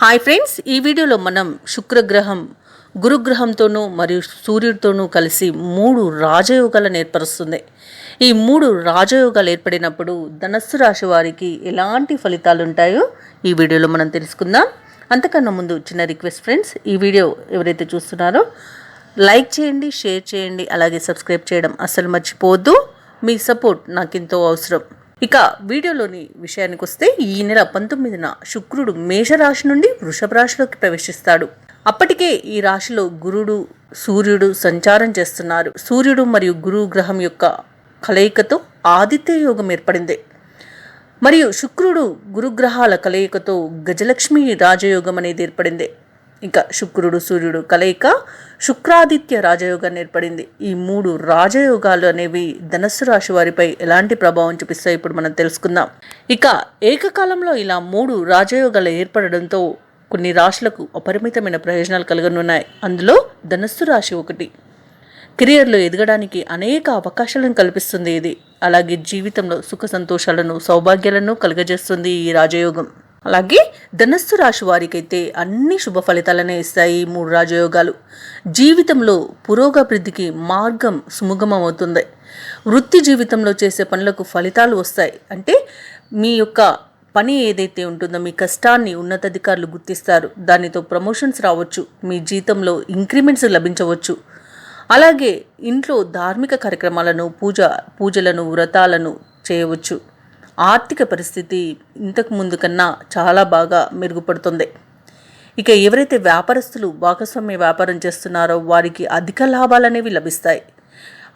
Hi friends ఈ వీడియోలో మనం శుక్రగ్రహం గురుగ్రహంతోనూ మరియు సూర్యుడితోనూ కలిసి మూడు రాజయోగాలను ఏర్పరుస్తుంది. ఈ మూడు రాజయోగాలు ఏర్పడినప్పుడు ధనస్సు రాశి వారికి ఎలాంటి ఫలితాలు ఉంటాయో ఈ వీడియోలో మనం తెలుసుకుందాం. అంతకన్నా ముందు చిన్న రిక్వెస్ట్ ఫ్రెండ్స్ ఈ వీడియో ఎవరైతే చూస్తున్నారో లైక్ చేయండి షేర్ చేయండి అలాగే సబ్స్క్రైబ్ చేయడం అస్సలు మర్చిపోవద్దు. మీ సపోర్ట్ నాకు ఎంతో అవసరం. ఇక వీడియోలోని విషయానికి వస్తే ఈ నెల పంతొమ్మిదిన శుక్రుడు మేషరాశి నుండి వృషభ రాశిలోకి ప్రవేశిస్తాడు. అప్పటికే ఈ రాశిలో గురుడు సూర్యుడు సంచారం చేస్తున్నారు. సూర్యుడు మరియు గురు గ్రహం యొక్క కలయికతో ఆదిత్య యోగం ఏర్పడింది. మరియు శుక్రుడు గురుగ్రహాల కలయికతో గజలక్ష్మి రాజయోగం అనేది ఏర్పడింది. ఇంకా శుక్రుడు సూర్యుడు కలయిక శుక్రాదిత్య రాజయోగాన్ని ఏర్పడింది. ఈ మూడు రాజయోగాలు అనేవి ధనస్సు రాశి వారిపై ఎలాంటి ప్రభావం చూపిస్తాయి ఇప్పుడు మనం తెలుసుకుందాం. ఇక ఏకకాలంలో ఇలా మూడు రాజయోగాలు ఏర్పడడంతో కొన్ని రాశులకు అపరిమితమైన ప్రయోజనాలు కలగనున్నాయి. అందులో ధనస్సు రాశి ఒకటి. కెరియర్లో ఎదగడానికి అనేక అవకాశాలను కల్పిస్తుంది ఇది. అలాగే జీవితంలో సుఖ సంతోషాలను సౌభాగ్యాలను కలుగజేస్తుంది ఈ రాజయోగం. అలాగే ధనస్సు రాశి వారికైతే అన్ని శుభ ఫలితాలనే ఇస్తాయి మూడు రాజయోగాలు. జీవితంలో పురోగభివృద్ధికి మార్గం సుముగమవుతుంది వృత్తి జీవితంలో చేసే పనులకు ఫలితాలు వస్తాయి. అంటే మీ యొక్క పని ఏదైతే ఉంటుందో మీ కష్టాన్ని ఉన్నతాధికారులు గుర్తిస్తారు. దానితో ప్రమోషన్స్ రావచ్చు. మీ జీతంలో ఇంక్రిమెంట్స్ లభించవచ్చు. అలాగే ఇంట్లో ధార్మిక కార్యక్రమాలను పూజ పూజలను వ్రతాలను చేయవచ్చు. ఆర్థిక పరిస్థితి ఇంతకు ముందు కన్నా చాలా బాగా మెరుగుపడుతుంది. ఇక ఎవరైతే వ్యాపారస్తులు భాగస్వామ్య వ్యాపారం చేస్తున్నారో వారికి అధిక లాభాలు అనేవి లభిస్తాయి.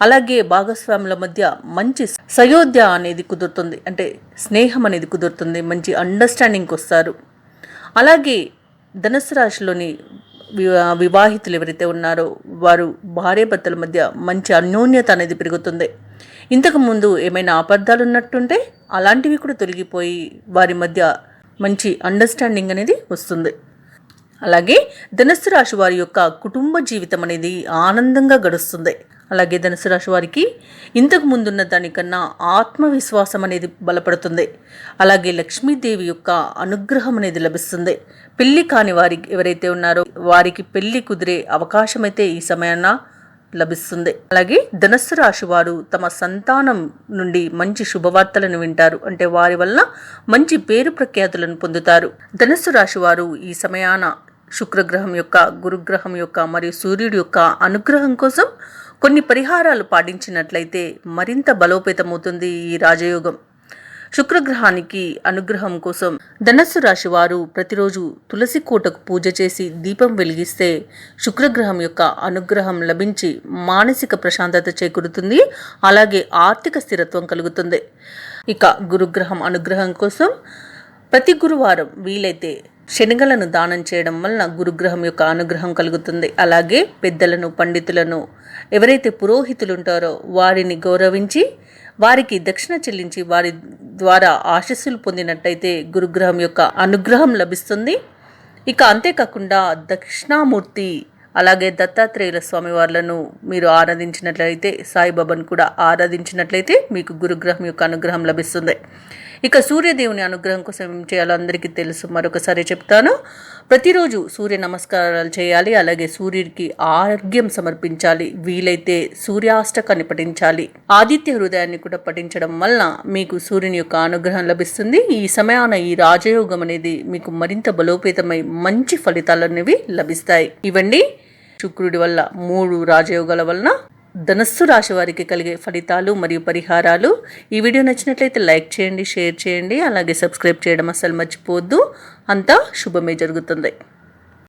అలాగే భాగస్వాముల మధ్య మంచి సయోధ్య అనేది కుదురుతుంది. అంటే స్నేహం అనేది కుదురుతుంది. మంచి అండర్స్టాండింగ్కి వస్తారు అలాగే ధనుసు రాశిలోని వివాహితులు ఎవరైతే ఉన్నారో వారు భార్యాభర్తల మధ్య మంచి అన్యోన్యత అనేది పెరుగుతుంది. ఇంతకు ముందు ఏమైనా అబద్ధాలు ఉన్నట్టుంటే అలాంటివి కూడా తొలగిపోయి వారి మధ్య మంచి అండర్స్టాండింగ్ అనేది వస్తుంది. అలాగే ధనుసు రాశి వారి యొక్క కుటుంబ జీవితం అనేది ఆనందంగా గడుస్తుంది. అలాగే ధనుసు రాశి వారికి ఇంతకు ముందున్న దానికన్నా ఆత్మవిశ్వాసం అనేది బలపడుతుంది. అలాగే లక్ష్మీదేవి యొక్క అనుగ్రహం అనేది లభిస్తుంది. పెళ్ళి కాని వారి ఎవరైతే ఉన్నారో వారికి పెళ్ళి కుదిరే అవకాశం అయితే ఈ సమయాన లభిస్తుంది. అలాగే ధనస్సు రాశి వారు తమ సంతానం నుండి మంచి శుభవార్తలను వింటారు. అంటే వారి వల్ల మంచి పేరు ప్రఖ్యాతులను పొందుతారు. ధనస్సు రాశి వారు ఈ సమయాన శుక్రగ్రహం యొక్క గురుగ్రహం యొక్క మరియు సూర్యుడి యొక్క అనుగ్రహం కోసం కొన్ని పరిహారాలు పాటించినట్లయితే మరింత బలోపేతమవుతుంది ఈ రాజయోగం. శుక్రగ్రహానికి అనుగ్రహం కోసం ధనస్సు రాశి వారు ప్రతిరోజు తులసి కోటకు పూజ చేసి దీపం వెలిగిస్తే శుక్రగ్రహం యొక్క అనుగ్రహం లభించి మానసిక ప్రశాంతత చేకూరుతుంది అలాగే ఆర్థిక స్థిరత్వం కలుగుతుంది. ఇక గురుగ్రహం అనుగ్రహం కోసం ప్రతి గురువారం వీలైతే శనగలను దానం చేయడం వలన గురుగ్రహం యొక్క అనుగ్రహం కలుగుతుంది. అలాగే పెద్దలను పండితులను ఎవరైతే పురోహితులు ఉంటారో వారిని గౌరవించి వారికి దక్షిణ చెల్లించి వారి ద్వారా ఆశస్సులు పొందినట్టయితే గురుగ్రహం యొక్క అనుగ్రహం లభిస్తుంది. ఇక అంతేకాకుండా దక్షిణామూర్తి అలాగే దత్తాత్రేయుల స్వామివార్లను మీరు ఆరాధించినట్లయితే సాయిబాబాను కూడా ఆరాధించినట్లయితే మీకు గురుగ్రహం యొక్క అనుగ్రహం లభిస్తుంది. ఇక సూర్యదేవుని అనుగ్రహం కోసం ఏం చేయాలో అందరికీ తెలుసు. మరొకసారి చెప్తాను. ప్రతిరోజు సూర్య నమస్కారాలు చేయాలి. అలాగే సూర్యుడికి ఆరోగ్యం సమర్పించాలి. వీలైతే సూర్యాష్టకాన్ని పఠించాలి. ఆదిత్య హృదయాన్ని కూడా పఠించడం వలన మీకు సూర్యుని యొక్క అనుగ్రహం లభిస్తుంది. ఈ సమయాన ఈ రాజయోగం అనేది మీకు మరింత బలోపేతమై మంచి ఫలితాలు అనేవి లభిస్తాయి. ఇవండి. శుక్రుడి వల్ల మూడు రాజయోగాల వలన ధనస్సు రాశి వారికి కలిగే ఫలితాలు మరియు పరిహారాలు. ఈ వీడియో నచ్చినట్లయితే లైక్ చేయండి షేర్ చేయండి అలాగే సబ్స్క్రైబ్ చేయడం అస్సలు మర్చిపోవద్దు. అంతా శుభమే జరుగుతుంది.